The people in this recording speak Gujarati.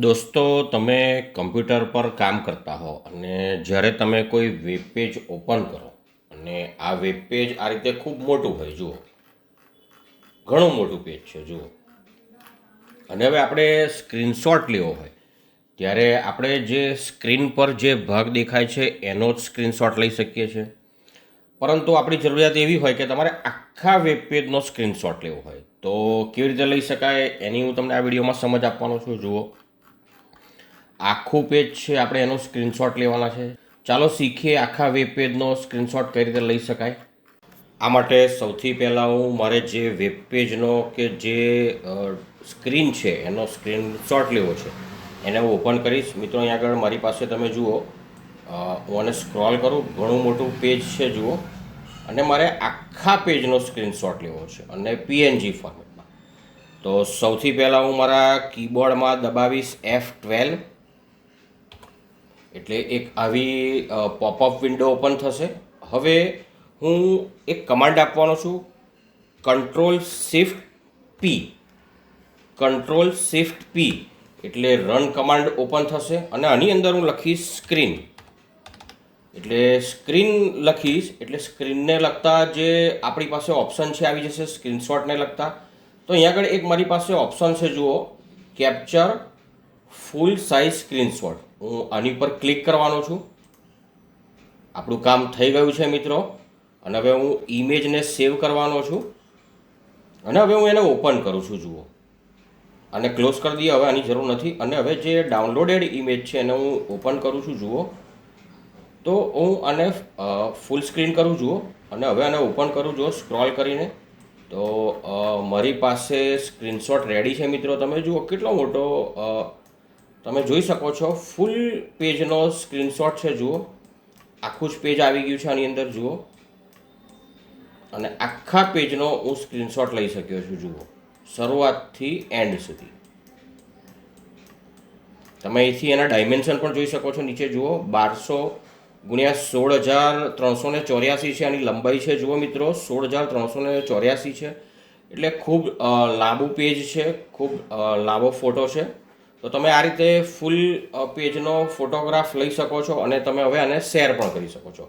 દોસ્તો, તમે કમ્પ્યુટર પર કામ કરતા હો અને જ્યારે તમે કોઈ વેબ પેજ ઓપન કરો અને આ વેબ પેજ આ રીતે ખૂબ મોટું હોય, જુઓ. ઘણું મોટું પેજ છે, જુઓ. અને હવે આપણે સ્ક્રીનશોટ લેવો હોય. ત્યારે આપણે જે સ્ક્રીન પર જે ભાગ દેખાય છે, એનો જ સ્ક્રીનશોટ લઈ શકીએ છીએ. પરંતુ આપણી જરૂરિયાત એવી હોય કે તમારે આખા વેબ પેજનો સ્ક્રીનશોટ લેવો હોય. તો કેવી રીતે લઈ શકાય, એની હું તમને આ વિડીયોમાં સમજ આપવાનો છું, જુઓ. આખું પેજ છે, આપણે એનો સ્ક્રીનશોટ લેવાના છે. ચાલો શીખીએ આખા વેબ પેજનો સ્ક્રીનશોટ કઈ રીતે લઈ શકાય. આ માટે સૌથી પહેલાં હું મારે જે વેબ પેજનો કે જે સ્ક્રીન છે, એનો સ્ક્રીનશોટ લેવો છે. એને હું ઓપન કરીશ. મિત્રો અહીં આગળ મારી પાસે તમે જુઓ હું આને સ્ક્રોલ કરું. ઘણું મોટું પેજ છે, જુઓ. અને મારે આખા પેજનો સ્ક્રીનશોટ લેવો છે, અને પીએનજી ફોર્મેટમાં તો સૌથી પહેલાં હું મારા કીબોર્ડમાં દબાવીશ એફ ટ્વેલ્વ એટલે એક આવી પોપઅપ વિન્ડો ઓપન થશે. હવે હું એક કમાન્ડ આપવાનો છું. Control shift P control shift P એટલે રન કમાન્ડ ઓપન થશે અને આની અંદર હું લખીશ સ્ક્રીન એટલે સ્ક્રીન લખીશ, એટલે સ્ક્રીનને લગતા જે આપણી પાસે ઓપ્શન છે, આવી જશે સ્ક્રીનશોટને લગતા. તો અહીંયા આગળ એક મારી પાસે ઓપ્શન છે, જુઓ. કેપ્ચર ફૂલ સાઇઝ સ્ક્રીનશોટ હું આની પર ક્લિક કરવાનો છું. આપણું કામ થઈ ગયું છે મિત્રો. અને હવે હું ઇમેજને સેવ કરવાનો છું. અને હવે હું એને ઓપન કરું છું, જુઓ. અને ક્લોઝ કરી દઈએ, હવે આની જરૂર નથી. અને હવે જે ડાઉનલોડેડ ઇમેજ છે એને હું ઓપન કરું છું, જુઓ. તો હું આને ફૂલ સ્ક્રીન કરું, જુઓ. અને હવે આને ઓપન કરું, જુઓ સ્ક્રોલ કરીને. તો મારી પાસે સ્ક્રીનશોટ રેડી છે, મિત્રો. તમે જુઓ, કેટલો મોટો તમે જોઈ શકો છો ફૂલ પેજનો સ્ક્રીનશોટ છે, જુઓ. આખું જ પેજ આવી ગયું છે આની અંદર, જુઓ. અને આખા પેજનો હું સ્ક્રીનશોટ લઈ શક્યો છું, જુઓ. શરૂઆતથી એન્ડ સુધી. તમે અહીંથી એના ડાયમેન્શન પણ જોઈ શકો છો, નીચે જુઓ. બારસો ગુણ્યા સોળ હજાર ત્રણસો ને ચોર્યાસી છે આની લંબાઈ છે, જુઓ મિત્રો. સોળ હજાર ત્રણસો ને ચોર્યાસી છે. એટલે ખૂબ લાંબુ પેજ છે, ખૂબ લાંબો ફોટો છે. તો તમે આ રીતે ફૂલ પેજનો ફોટોગ્રાફ લઈ શકો છો અને તમે હવે આને શેર પણ કરી શકો છો.